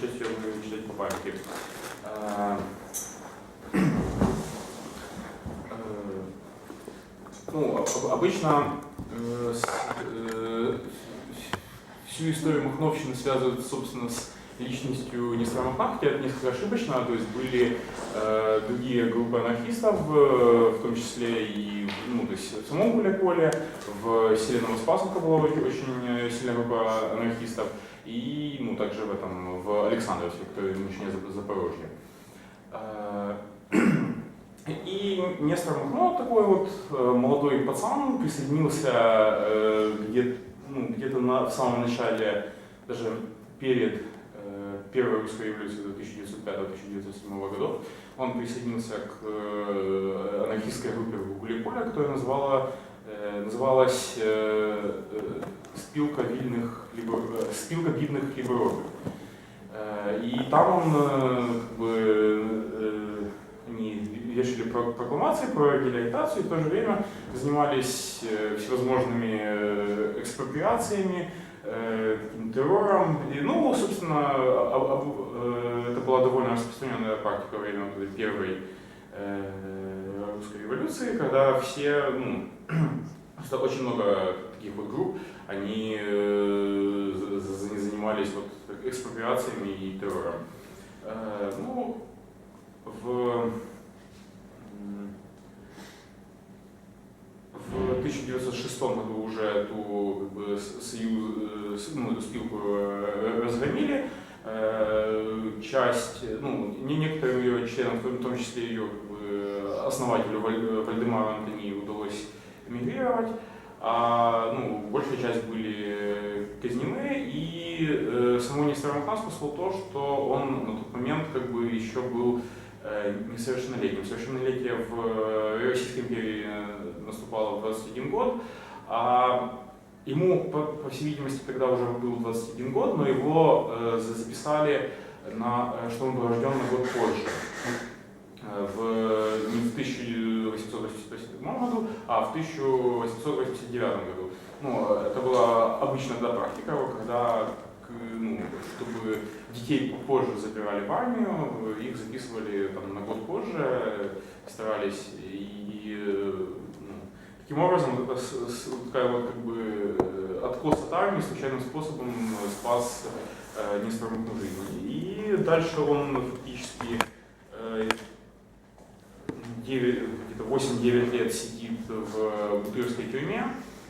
Часть я буду читать по памяти. Э, Ну, об- обычно э, всю историю Махновщины связывают, собственно, с личностью Нестора Махна, хотя это несколько ошибочно, то есть были э, другие группы анархистов, э, в том числе и ну, то есть в самом Гуляполе, в селе Новоспасовка была очень, э, сильная группа анархистов, и ну, также в этом, в Александровске, который нынешнее Зап- Запорожье. Э, И Нестор Махно, такой вот молодой пацан, присоединился э, где- ну, где-то на, в самом начале, даже перед Первой русской революцией 1905-1907 годов. Он присоединился к э, анархистской группе в Гуляполе, которая называла, э, называлась э, «Спилка видных, либо, «Спилка видных либералов». Э, И там он как бы они вешали про- прокламации, проводили агитацию и в то же время занимались всевозможными экспроприациями, таким террором. И, ну, собственно, об- об- э, это была довольно распространенная практика во время первой э, русской революции, когда все, ну, очень много таких вот групп, они э, за- за- занимались вот экспроприациями и террором. Э, Ну, в, в 1906 году уже эту как бы, союз, э, ну, эту спилку э, разгромили. Э, Часть, ну, не некоторым ее членам, в том- числе ее как бы, основателю Валь- Вальдемару Антони удалось эмигрировать, а ну, большая часть были казнены, и э, самого Нестора спасло то, что он на тот момент как бы еще был несовершеннолетним. Совершеннолетие в Российской империи наступало в 21 год, а ему, по, по всей видимости, тогда уже был 21 год, но его э, за- записали, на, э, что он был рожден на год позже. Э, В, не в 1887 году, а в 1889 году. Ну, это была обычная тогда практика, когда, ну, чтобы детей позже забирали в армию, их записывали там, на год позже, старались и э, таким образом такая вот как бы э, откос от армии случайным способом спас э, Нестора Махно жизни. И дальше он фактически э, девять- где-то 8-9 лет сидит в Бутырской тюрьме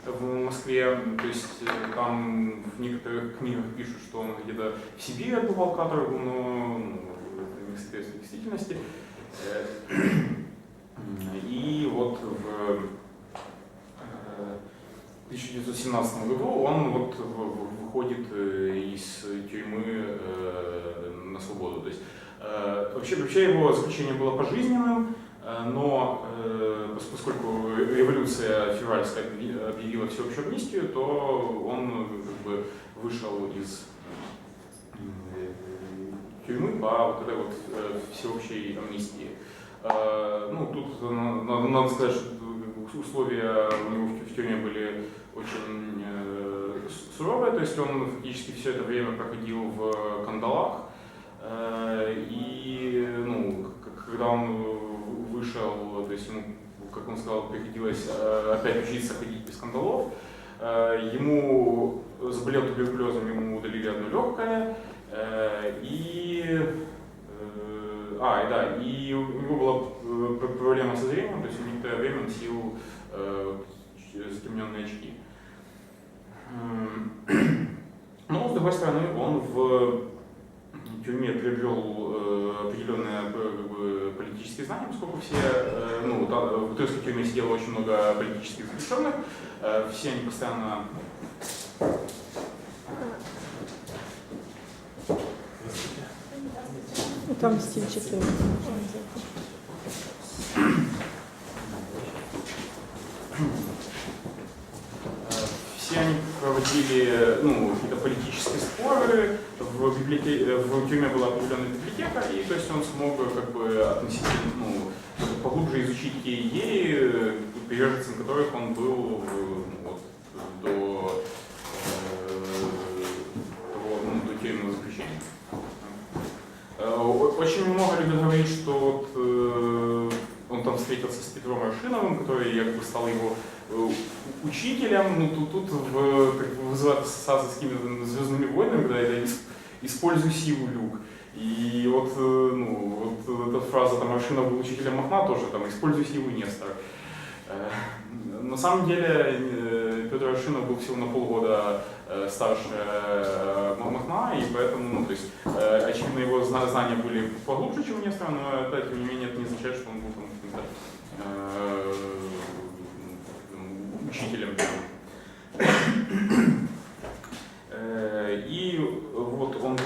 в Москве. То есть э, там в некоторых книгах пишут, что он где-то в Сибири отбывал каторгу, но ну, это не соответствует действительности. Э, И вот в э, 1917 году он вот в- в- выходит э, из тюрьмы э, на свободу. То есть вообще, вообще его заключение было пожизненным, но пос- поскольку революция февральская объяви- объявила всеобщую амнистию, то он как бы вышел из тюрьмы по вот этой вот всеобщей амнистии. Ну, тут на- на- надо сказать, что условия у него в тюрьме были очень э, суровые, то есть он фактически все это время проходил в кандалах. Э, И, ну, когда он вышел, то есть ему, как он сказал, приходилось э, опять учиться ходить без кандалов. Ему заболел туберкулезом, ему удалили одно легкое. И А, и да, и у него была проблема со зрением, то есть он некоторое время носил э, затемненные очки. Но, с другой стороны, он в тюрьме приобрел э, определенные как бы, политические знания, поскольку все, э, ну, та- в Бутырской тюрьме сидело очень много политических заключенных, э, все они постоянно Ну, Там стильчики. происходили ну, какие-то политические споры, в, библиоте в тюрьме была определенная библиотека, и то есть он смог как бы относительно ну, поглубже изучить те идеи, э, приверженцем которых он был э, ну, вот, до, э, ну, тюремного заключения. Очень много людей говорить, что вот, э, он там встретился с Петром Аршиновым, который якобы стал его учителем. Ну, тут, тут в, вызывает ассоциации с какими-то звездными войнами, когда это используй силу, Люк. И вот, э, ну, вот эта фраза там Аршинов был учителем Махна тоже, там, используй силу Нестора. Э, на самом деле э, Петр Аршинов был всего на полгода э, старше Махна, и поэтому, ну, то есть, очевидно, его знания были поглубже, чем у Нестора, но это, тем не менее, это не означает, что он был там учителем. И вот он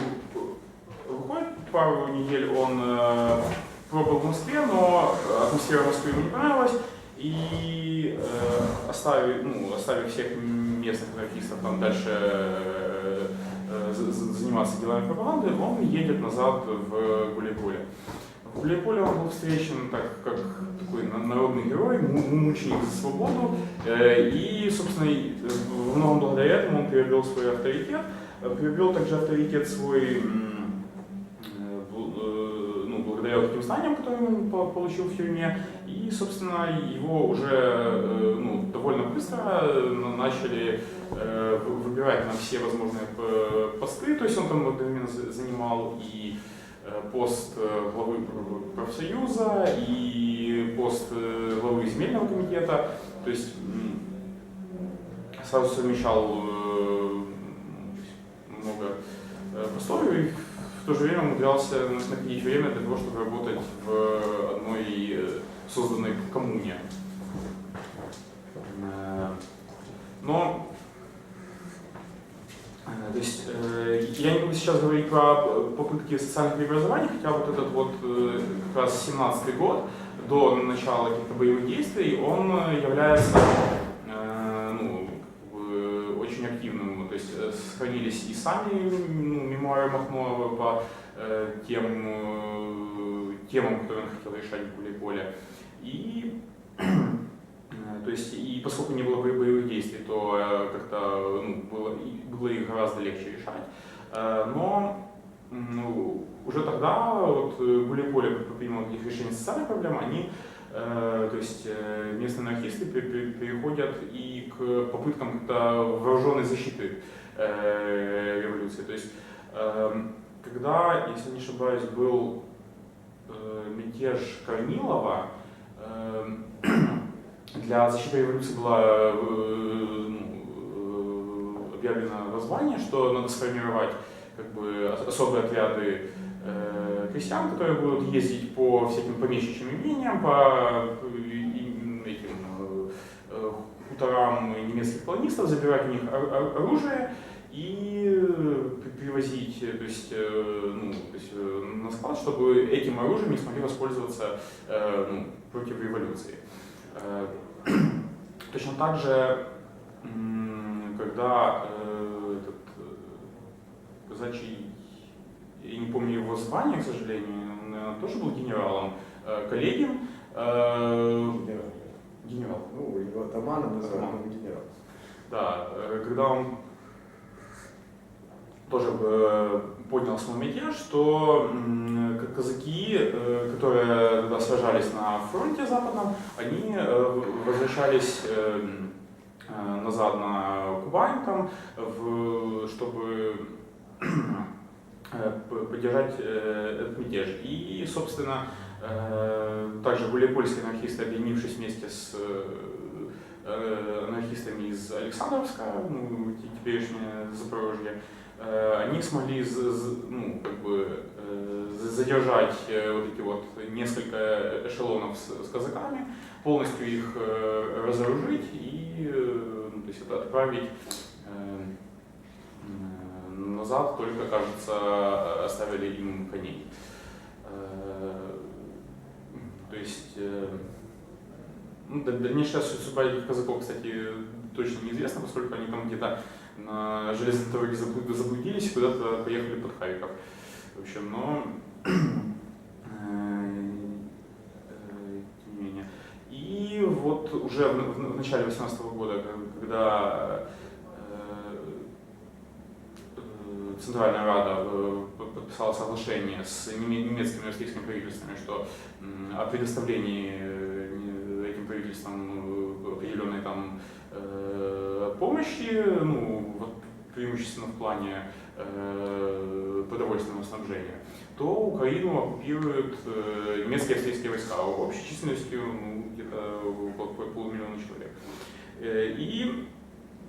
выходит пару недель, он пробовал в Москве, но атмосфера Москвы ему не понравилась, и э, оставив, ну, оставив всех местных анархистов там дальше э, э, заниматься делами пропаганды, он едет назад в Гулиполе. В Гулиполе он был встречен так, как такой народный герой, мученик за свободу, э, и, собственно, в многом благодаря этому он приобрел свой авторитет, приобрел также авторитет свой э, э, ну, благодаря таким знаниям, которые он получил в тюрьме, и, собственно, его уже э, ну, довольно быстро э, начали э, выбирать на все возможные посты. То есть он там одновременно занимал и пост главы профсоюза, и пост главы земельного комитета. То есть сразу совмещал много постов и в то же время умудрялся находить время для того, чтобы работать в одной созданной коммуне. Э, но э, то есть, э, я не буду сейчас говорить про попытки социальных преобразований, хотя вот этот вот как раз 17 год, до начала каких-то боевых действий, он является ну, очень активным. То есть сохранились и сами ну, мемуары Махнова по тем темам, которые он хотел решать в Гулей-Поле. И, то есть, и поскольку не было боевых действий, то э, как-то ну, было, было их гораздо легче решать. Э, но ну, уже тогда вот, Гулиполе принимал таких решений социальных проблем, они э, то есть местные анархисты переходят и к попыткам как-то вооруженной защиты революции. То есть, эм, когда, если не ошибаюсь, был мятеж Корнилова, Эм, для защиты революции э, ну, объявлено воззвание, что надо сформировать как бы, особые отряды э, крестьян, которые будут ездить по всяким помещичьим имениям, по этим э, хуторам немецких колонистов, забирать у них оружие и привозить то есть, ну, то есть, на склад, чтобы этим оружием не смогли воспользоваться ну, против революции. Э, точно так же, когда э, этот э, казачий, я не помню его звание, к сожалению, он наверное, тоже был генералом, Коллегин, генерал. генерал. Ну, его атаманом называли, но генерал. Да, когда он тоже э, поднял свой мятеж, что казаки, э, которые тогда сражались на фронте западном, они э, возвращались назад на Кубань, там, в, чтобы поддержать этот мятеж. И, собственно, также были польские анархисты, объединившись вместе с анархистами из Александровска, ну, теперешнее Запорожье, Э, они смогли ну, как бы, э, задержать э, вот эти вот несколько эшелонов с, с казаками, полностью их разоружить и ну, то есть отправить назад, только, кажется, оставили им коней. То есть ну, дальнейшая судьба этих казаков, кстати, точно неизвестна, поскольку они там где-то на железной дороге заблудились и куда-то поехали под Харьков. В общем, но э, тем не менее. И вот уже в, начале 18 года, когда э, Центральная Рада э, подписала соглашение с неме- немецкими и австрийскими правительствами, что о предоставлении э, этим правительствам э, определенной там э, помощи, ну, вот преимущественно в плане э, продовольственного снабжения, то Украину оккупируют э, немецкие и австрийские войска общей численностью ну, где-то около полумиллиона человек. Э, И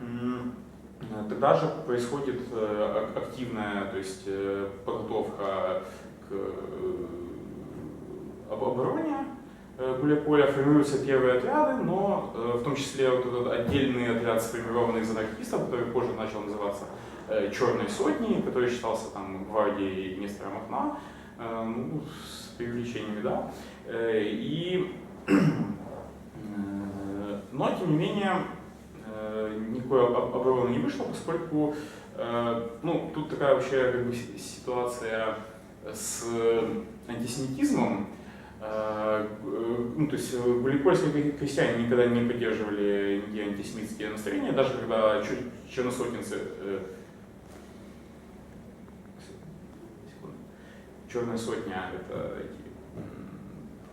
э, тогда же происходит э, ак- активная то есть, э, подготовка к э, об- обороне э, Гуляполя, формируются первые отряды, но э, в том числе вот этот отдельный отряд сформированный из анархистов, который позже начал называться э, Черной сотней, который считался там гвардией Нестора Махна, э, ну, с преувеличениями, да. Э, И, э, но, тем не менее, э, никакой об- обороны не вышло, поскольку э, ну, тут такая вообще как бы, си- ситуация с антисемитизмом. Э, г- Ну, то есть э, гуликольские крестьяне никогда не поддерживали никакие антисемитские настроения, даже когда чер- черносотенцы э. Черная сотня это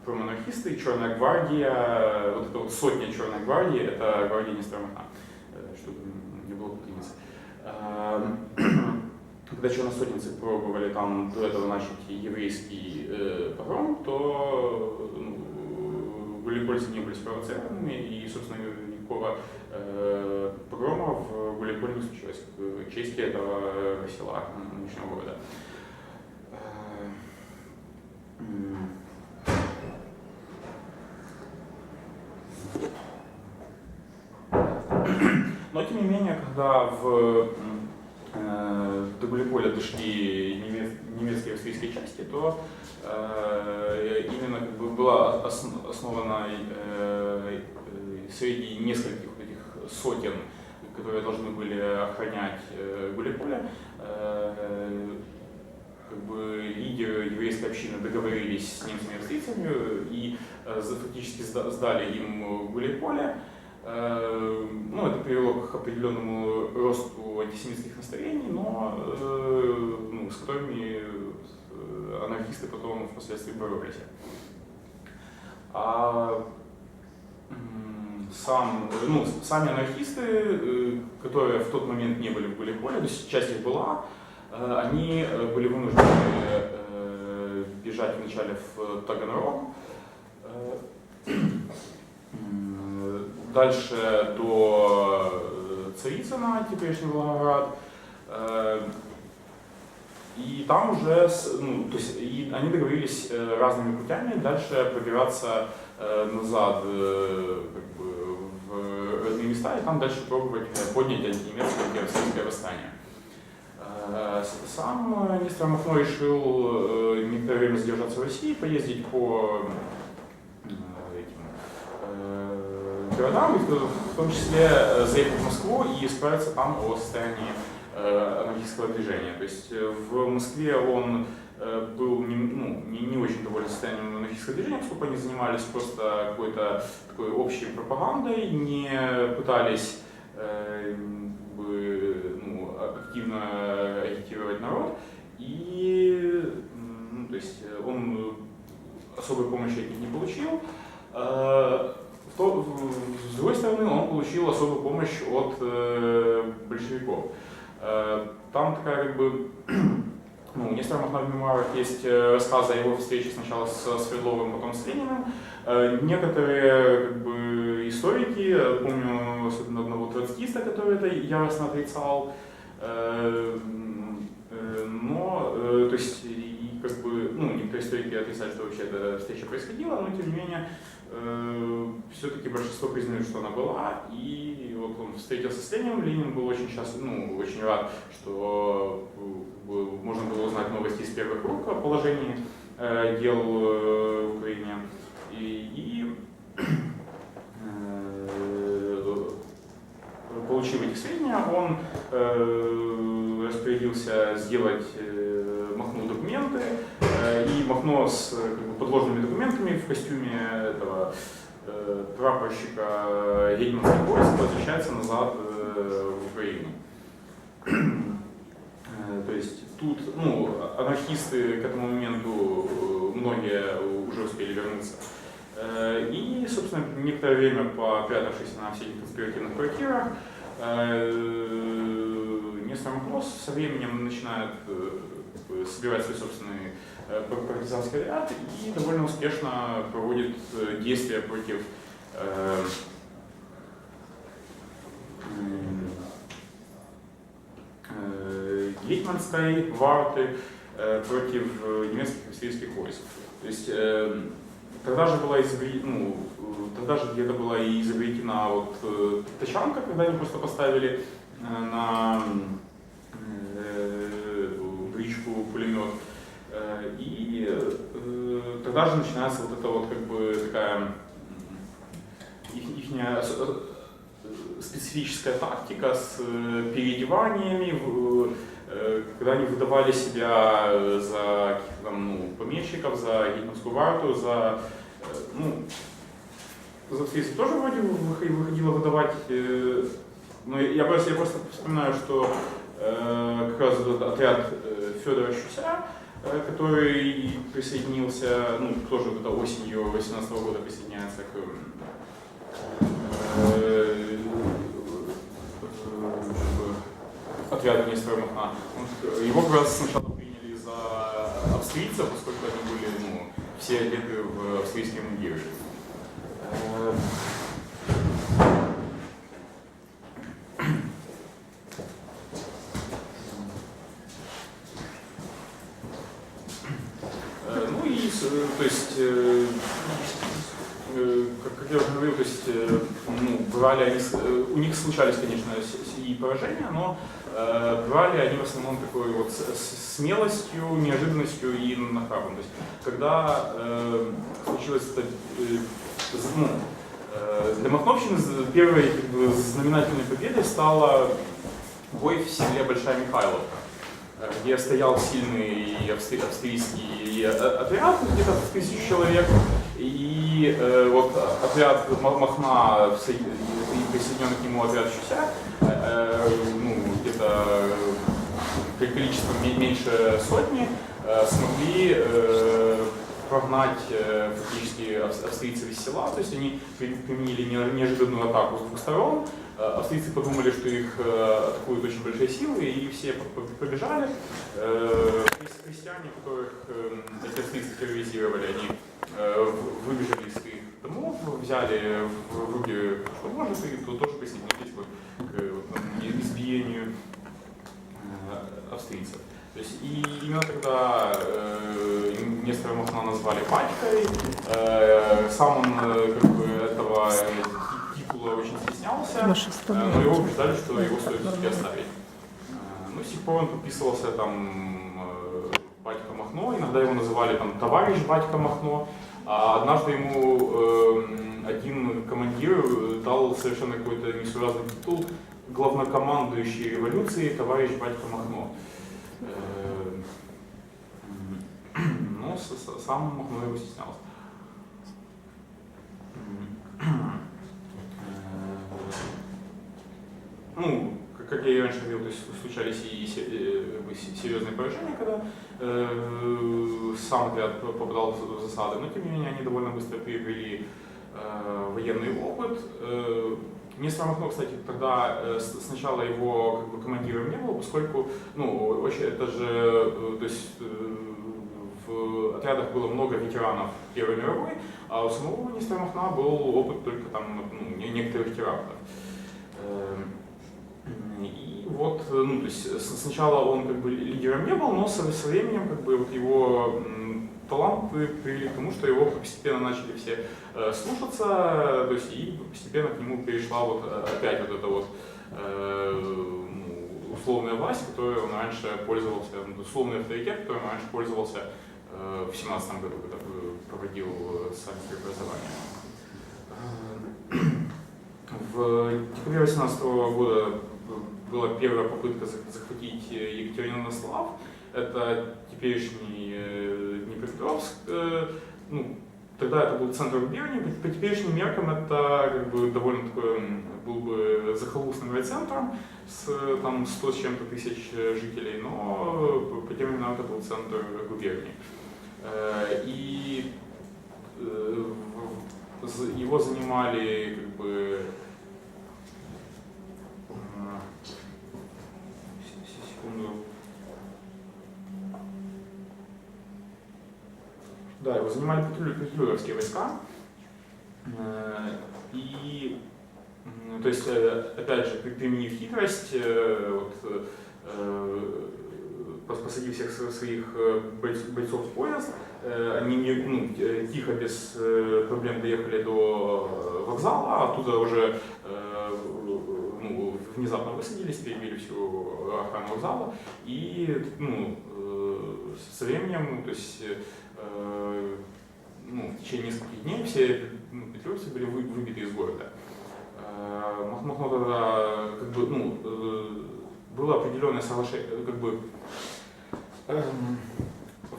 промонархисты, Черная гвардия, вот эта вот сотня Черной гвардии, это гвардия Нестора э, чтобы не было путаницы. Когда черносотенцы пробовали там до этого начать еврейский э, погром, то ну, не были спровоцированными, и, собственно, никакого э, погрома в Гулиполе не случилось к чести этого села, нынешнего города. Э. Но тем не менее, когда в э, до Гулиполя дошли немец- немецкие австрийские части, то э, именно как бы была ос- основана э, э, среди нескольких этих сотен, которые должны были охранять э, Гулиполя, э, как бы лидеры еврейской общины договорились с немцами и австрийцами и э, фактически сда- сдали им Гулиполе. Э, Ну, это привело к определенному росту антисемитских настроений, но э, ну, с которыми э, анархисты потом впоследствии боролись. А сам, ну, сами анархисты, э, которые в тот момент не были в Гулиполе, то есть часть их была, они были вынуждены бежать вначале в Таганрог, дальше до э, Царицына, теперешний Волгоград. Э, И там уже, ну, то есть и они договорились э, разными путями дальше пробираться назад как бы, в родные места и там дальше пробовать поднять антинемецкое, антиавстрийское восстание. Сам Нестор Махно решил некоторое время задержаться в России, поездить по городам, в том числе э, заехать в Москву и справиться там о состоянии э, анархистского движения. То есть э, в Москве он был не, ну, не, не очень доволен состоянием анархистского движения, поскольку они занимались просто какой-то такой общей пропагандой, не пытались э, ну, активно агитировать народ. И ну, то есть он особой помощи от них не получил. Э, то- с другой стороны, он получил особую помощь от э, большевиков. Э, Там такая как бы ну, у Нестора Махна в мемуарах есть э, рассказы о его встрече сначала с Свердловым, потом с Лениным. Э, Некоторые как бы, историки, я помню особенно одного троцкиста, который это яростно отрицал, э, э, но, э, то есть, как бы, ну, некоторые историки отрицали, что вообще эта встреча происходила, но тем не менее, все-таки большинство признают, что она была, и вот он встретился с Лениным, Ленин был очень счастлив, ну, очень рад, что э, можно было узнать новости из первых рук о положении э, дел э, в Украине. И, и э, получив эти сведения, он э, распорядился сделать э, Махно документы, э, и Махно с э, подложными документами в костюме этого э, прапорщика Гетьманских войск возвращается назад э, в Украину. Э, То есть тут, ну, анархисты к этому моменту многие уже успели вернуться. И, собственно, некоторое время попрятавшись на всяких конспиративных квартирах, Нестор Махно со временем начинает собирать свой собственный э, пар- партизанский ряд и довольно успешно проводит э, действия против э, э, Гетманской варты э, против немецких и австрийских войск. То есть э, тогда же была изобре- ну, тогда же где-то была и изобретена вот тачанка, когда ее просто поставили на бричку пулемет. Э, И э, тогда же начинается вот эта вот как бы такая их, с- э, специфическая тактика с переодеваниями, когда они выдавали себя за там, ну, помещиков, за гетманскую варту, за ну, за австрийцев тоже вроде выход- выходило выдавать, но я просто, я просто вспоминаю, что как раз этот отряд Федора Щуся, э, который присоединился, ну, тоже вот осенью 18 года присоединяется к э, э, отряду Нестора Махна. Он- Его как раз сначала приняли за австрийца, поскольку они были ну, все одеты в австрийские мундиры. Э, Э, Ну э, то есть, э, э, как, как я уже говорил, то есть, э, ну, бывали они, э, у них случались, конечно, и поражения, но э, бывали они в основном такой вот смелостью, неожиданностью и нахрапом. То есть, когда э, случилось это, э, ну, э, для Махновщины первой как бы, знаменательной победой стала бой в селе Большая Михайловка где стоял сильный австри- австрийский э, отряд, где-то в тысячу человек, и э, вот отряд Ма- Махна и присоединенный к нему отряд Щуся, э, э, ну, где-то э, количеством ме- меньше сотни, э, смогли э, прогнать э, фактически ав- австрийцев из села, то есть они при- применили не- неожиданную атаку с двух сторон, Э, Австрийцы подумали, что их э, атакуют очень большие силы, и все по- по- побежали. Крес- Крестьяне, которых э, эти австрийцы терроризировали, они выбежали из своих домов, взяли в руки, что может, и то- тоже присоединились вот к избиению австрийцев. То есть и именно тогда э, Нестора Махна назвали пачкой, э, сам он э, как бы этого ти- титула очень стеснялся, э, но его убеждали, что его стоит все-таки оставить. Э, Ну, с тех пор он подписывался там Батька Махно, иногда его называли там товарищ Батька Махно, а однажды ему э, один командир дал совершенно какой-то несуразный титул главнокомандующий революции товарищ Батька Махно. Э, м, Но с- с- сам Махно его стеснялся. М, э, Ну, как- я и раньше говорил, то есть случались и э, серьезные поражения, когда э, сам отряд попадал в засады, но тем не менее они довольно быстро приобрели э, военный опыт. Э, Нестор Махно, кстати, тогда э, сначала его как бы, командиром не было, поскольку, ну, очень, это же, э, то есть э, в отрядах было много ветеранов Первой мировой, а у самого Нестора Махна был опыт только там ну, не- некоторых терактов. Эм, И вот, ну, то есть сначала он как бы лидером не был, но со, временем как бы вот его привели к тому, что его постепенно начали все э, слушаться, то есть и постепенно к нему перешла вот э, опять вот эта вот э, ну, условная власть, которой он раньше пользовался, ну, условный авторитет, которым он раньше пользовался в 17 году, когда проводил саммит преобразования. В декабре 2018 года была первая попытка зах- захватить Екатеринослав. Это теперешний Днепропетровск. Э, Ну, тогда это был центр губернии. По, по теперешним меркам это как бы довольно такой был бы захолустным райцентром с э, там 100 с чем-то тысяч э, жителей, но торговый центр губернии. Э, И э, в- з- его занимали как бы э, с- с- секунду. Да, его занимали петлю- петлюровские войска. Э, И, то есть, э, опять же, при- применив хитрость, э, вот, пос- посадив всех сво- своих бойц- бойцов в поезд, они ну, тихо, без проблем доехали до вокзала, а оттуда уже ну, внезапно высадились, перебили всю охрану вокзала, и ну, со временем, то есть э, ну, в течение нескольких дней все ну, петлюровцы были вы- выбиты из города. Э, Мах- Махно тогда как бы, ну, э, было определенное соглашение, как бы эм,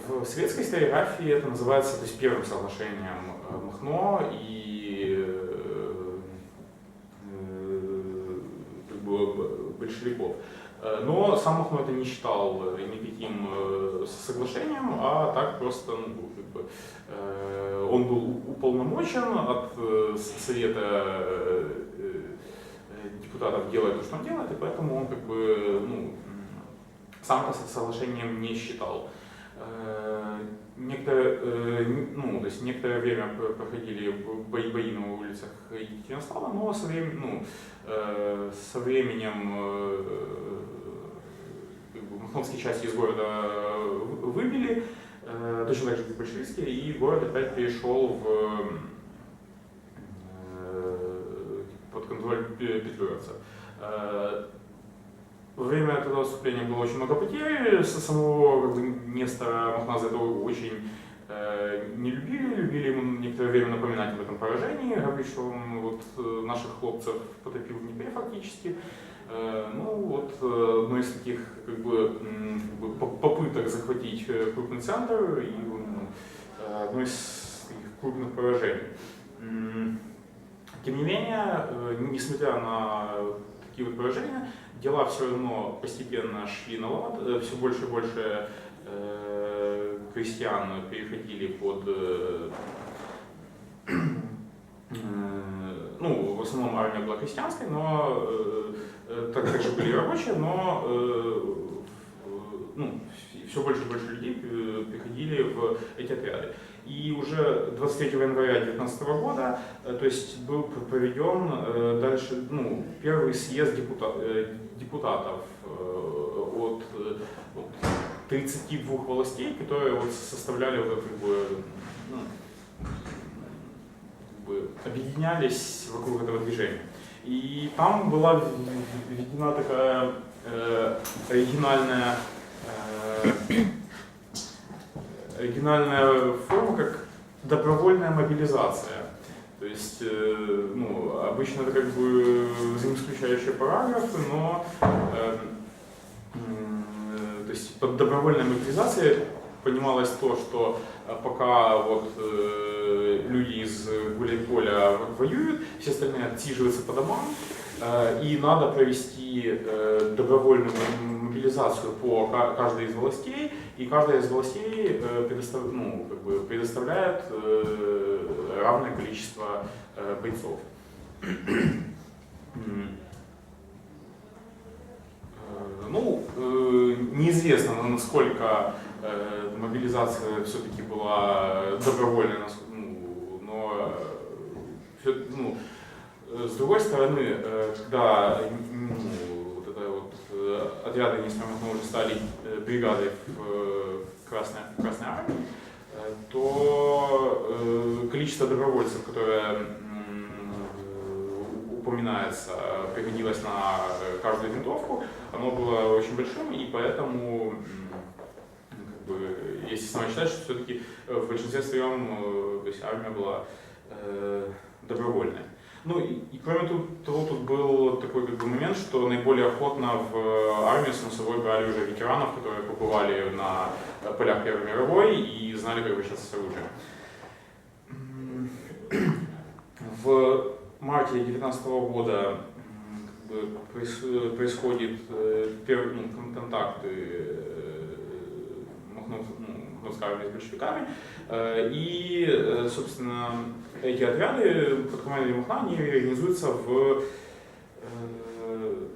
в советской историографии это называется то есть, первым соглашением э, Махно и э, э, как бы б- большевиков. Э, Но сам Махно это не считал э, никаким э, соглашением, а так просто ну, как бы, э, он был уполномочен от э, Совета э, э, депутатов делать то, что он делает, и поэтому он как бы ну, сам со- соглашением не считал. Э, Некоторое, э, ну, то есть некоторое время проходили бо- бои, бои на улицах Екатеринослава, но со, врем- ну, э, со временем махновские части из города вы- выбили, точно так же, как большевистские, и город опять перешел в под контроль пе- петлюровцев. Во время этого выступления было очень много потерь. Со самого как бы, Нестора Махна за это очень э, не любили, любили ему некоторое время напоминать об этом поражении, говорили, что он вот, э, наших хлопцев потопил в Днепре фактически. Э, Ну вот э, одно из таких как бы, попыток захватить э, крупный центр и одно из таких крупных поражений. Тем не менее, несмотря на такие вот поражения, дела все равно постепенно шли на лад, все больше и больше э, крестьян переходили под э, э, ну, в основном армия была крестьянской, но э, э, так также были рабочие, но э, ну, все больше и больше людей э, приходили в эти отряды. И уже 23 января 2019 года, э, то есть был пр- проведен э, дальше, ну, первый съезд э, депутатов от, э, от 32 властей, которые вот составляли вот как бы, ну, как бы объединялись вокруг этого движения. И там была введена такая э, оригинальная э, оригинальная форма, как добровольная мобилизация. То есть, э, ну, обычно это как бы взаимоисключающие параграфы, но э, э, то есть под добровольной мобилизацией понималось то, что э, пока вот э, люди из гуляй-поля воюют, все остальные отсиживаются по домам, э, и надо провести э, добровольную мобилизацию по ка- каждой из властей, и каждая из властей э, предостав- ну, как бы предоставляет э, равное количество э, бойцов. Ну, неизвестно, насколько мобилизация все-таки была добровольной, ну, но ну, с другой стороны, когда м, ну, вот это вот э, отряды несмотря уже стали э, бригадой в э, Красной, в Красной армии, э, то количество добровольцев, которое упоминается, приходилось на каждую винтовку, оно было очень большим, и поэтому, как бы, естественно, считать, что все-таки в большинстве своем то есть армия была добровольная. Ну и, и кроме того, тут был такой как бы момент, что наиболее охотно в э, армию, само собой, брали уже ветеранов, которые побывали на полях Первой мировой и знали, как обращаться с оружием. В марте 2019 года как бы, проис- происходит э, первый ну, кон- контакты э, Махно ну, справились с большевиками. И, собственно, эти отряды под командой Махна, они реорганизуются в э,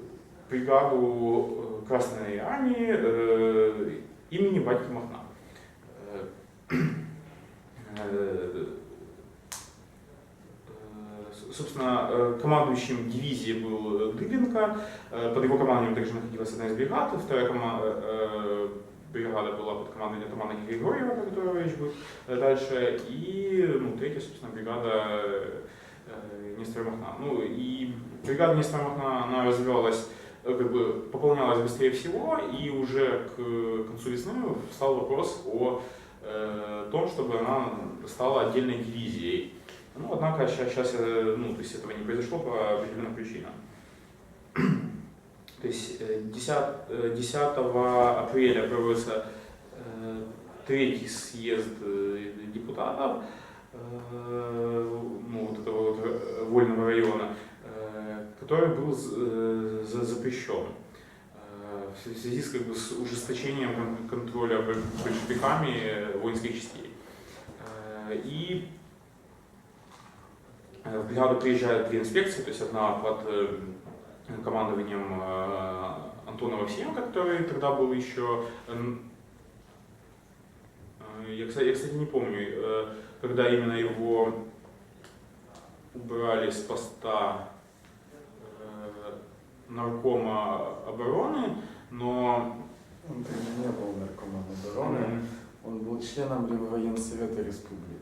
бригаду э, Красной Армии э, имени Батьки Махна. Собственно, командующим дивизии был Дыбенко, под его командованием также находилась одна из бригад, вторая кома- э, бригада была под командованием атамана Григорьева, будет э, дальше, и ну, третья, собственно, бригада э, Нестора Махна. Ну и бригада Нестора Махна, она развивалась, э, как бы пополнялась быстрее всего, и уже к концу весны встал вопрос о э, том, чтобы она стала отдельной дивизией. Ну, однако сейчас, ну, то есть этого не произошло по определенным причинам. То есть э, 10, э, 10 апреля проводится э, третий съезд э, депутатов э, ну, вот этого вот э, вольного района, э, который был э, запрещен э, в связи с, как бы, с ужесточением кон- контроля большевиками э, воинских частей. Э, И э, в бригаду приезжают две инспекции, то есть одна под э, командованием э, Антона Вовсиенко, который тогда был еще... эм, э, Я, кстати, не помню, э, когда именно его убрали с поста э, наркома обороны, но... Он не был наркоман обороны, он был членом Реввоенсовета Республики.